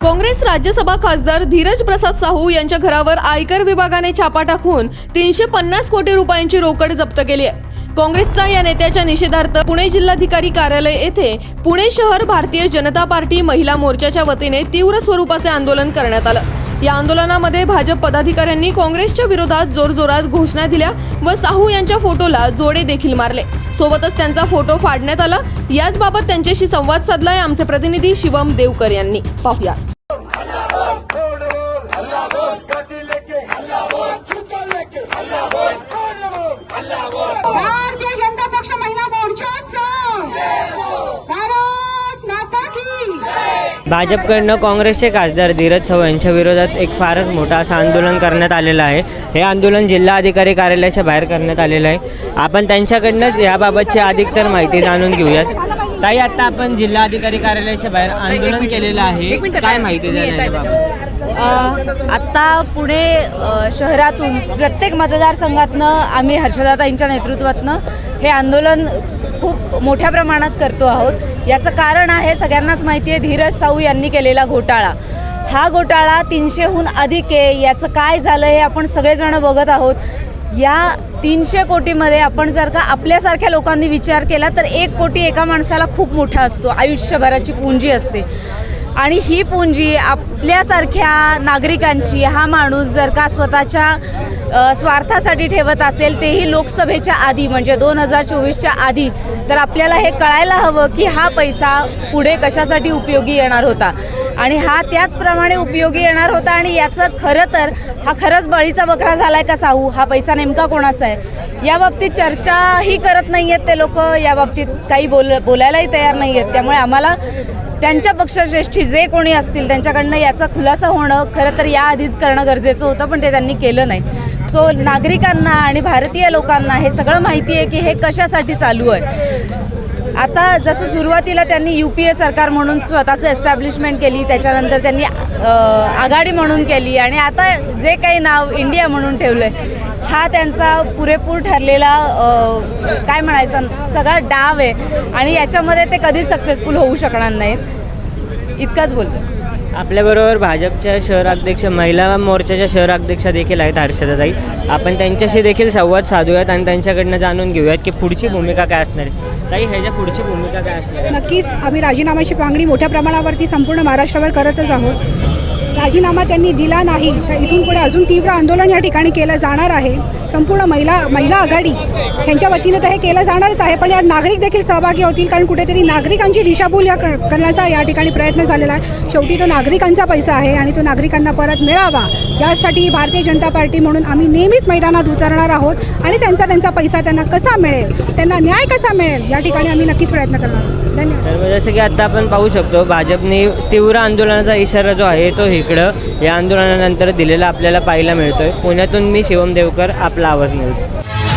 काँग्रेस राज्यसभा खासदार धीरज प्रसाद साहू यांच्या घरावर आयकर विभागाने छापा टाकून तीनशे पन्नास कोटी रुपयांची रोकड जप्त केली आहे. काँग्रेसचा या नेत्याच्या निषेधार्थ पुणे जिल्हाधिकारी कार्यालय येथे पुणे शहर भारतीय जनता पार्टी महिला मोर्चाच्या वतीने तीव्र स्वरूपाचे आंदोलन करण्यात आलं. या आंदोलनामध्ये भाजप पदाधिकाऱ्यांनी काँग्रेसच्या विरोधात जोरजोरात घोषणा दिल्या व साहू यांच्या फोटोला जोडे देखील मारले. सोबतच त्यांचा फोटो फाडण्यात आला. याचबाबत त्यांच्याशी संवाद साधलाय आमचे प्रतिनिधी शिवम देवकर यांनी. पाहूया बोल बोल हल्ला बोल काठी लेके हल्ला बोल छुपा लेके हल्ला बोल हल्ला बोल भारतीय जनता पक्ष महिला मोर्चाचा भारत माता की भाजपकडनं काँग्रेसचे खासदार धीरज सव यांच्या विरोधात एक फारच मोठं असं आंदोलन करण्यात आलेलं आहे. हे आंदोलन जिल्हाधिकारी कार्यालयाच्या बाहेर करण्यात आलेलं आहे. आपण त्यांच्याकडनंच याबाबतची अधिक तर माहिती जाणून घेऊयात. ताई आता आपण जिल्हाधिकारी कार्यालयाच्या बाहेर आंदोलन केलेलं आहे. काय माहिती? अ, आत्ता पुणे शहरातून प्रत्येक मतदारसंघातनं आम्ही हर्षदाताईंच्या नेतृत्वातनं हे आंदोलन खूप मोठ्या प्रमाणात करतो आहोत. याचं कारण आहे सगळ्यांनाच माहिती आहे धीरज साऊ यांनी केलेला घोटाळा. हा घोटाळा तीनशेहून अधिक आहे. याचं काय झालं हे आपण सगळेजण बघत आहोत. या तीनशे कोटीमध्ये आपण जर का आपल्यासारख्या लोकांनी विचार केला तर एक कोटी एका माणसाला खूप मोठा असतो. आयुष्यभराची पूंजी असते. आणि ही पुंजी आपल्यासारख्या नागरिकांची हा माणूस जर का स्वतःच्या स्वार्थासाठी ठेवत असेल तेही लोकसभेच्या आधी म्हणजे दोन हजार चोवीसच्या आधी तर आपल्याला हे कळायला हवं की हा पैसा पुढे कशासाठी उपयोगी येणार होता. आणि हा त्याचप्रमाणे उपयोगी येणार होता आणि याचं खरं तर हा खरंच बळीचा बकरा आहे का साहू? हा पैसा नेमका कोणाचा आहे? याबाबतीत चर्चाही करत नाही आहेत ते लोक या बाबतीत काही बोल बोलायलाही तयार नाही आहेत त्यामुळे आम्हाला त्यांच्या पक्षश्रेष्ठी जे कोणी असतील त्यांच्याकडनं याचा खुलासा होणं खरं तर याआधीच करणं गरजेचं होतं पण ते त्यांनी केलं नाही. सो नागरिकांना आणि भारतीय लोकांना हे सगळं माहिती आहे की हे कशासाठी चालू आहे. आता जसं सुरुवातीला त्यांनी यू पी ए सरकार म्हणून स्वतःचं एस्टॅब्लिशमेंट केली त्याच्यानंतर त्यांनी आघाडी म्हणून केली आणि आता जे काही नाव इंडिया म्हणून ठेवलं आहे हा त्यांचा पुरेपूर ठरलेला काय म्हणायचं सगळा डाव आहे आणि याच्यामध्ये ते कधीच सक्सेसफुल होऊ शकणार नाहीत. इतकंच बोलतो आपल्याबरोबर भाजपच्या शहराध्यक्ष महिला मोर्चाच्या शहराध्यक्षा देखील आहेत हर्षदाताई. आपण त्यांच्याशी देखील संवाद साधूयात आणि त्यांच्याकडनं जाणून घेऊयात की पुढची भूमिका काय असणार आहे. ताई ह्याच्या पुढची भूमिका काय असणार आहे? नक्कीच आम्ही राजीनाम्याची मागणी मोठ्या प्रमाणावरती संपूर्ण महाराष्ट्रावर करतच आहोत. राजीनामा त्यांनी दिला नाही तर इथून पुढे अजून तीव्र आंदोलन या ठिकाणी केलं जाणार आहे. संपूर्ण महिला महिला आघाडी ह्यांच्या वतीनं तर हे केलं जाणारच आहे. पण यात नागरिक देखील सहभागी होतील कारण कुठेतरी नागरिकांची दिशाभूल या करण्याचा या ठिकाणी प्रयत्न झालेला आहे. शेवटी तो नागरिकांचा पैसा आहे आणि तो नागरिकांना परत मिळावा. यासाठी भारतीय जनता पार्टी म्हणून आम्ही नेहमीच मैदानात उतरणार आहोत आणि त्यांचा त्यांचा पैसा त्यांना कसा मिळेल त्यांना न्याय कसा मिळेल या ठिकाणी आम्ही नक्कीच प्रयत्न करणार आहोत. धन्यवाद. जसं की आता आपण पाहू शकतो भाजपने तीव्र आंदोलनाचा इशारा जो आहे तो इकडं या आंदोलनानंतर दिलेला आपल्याला पाहायला मिळतोय. पुण्यातून मी शिवम देवकर आपला flower news.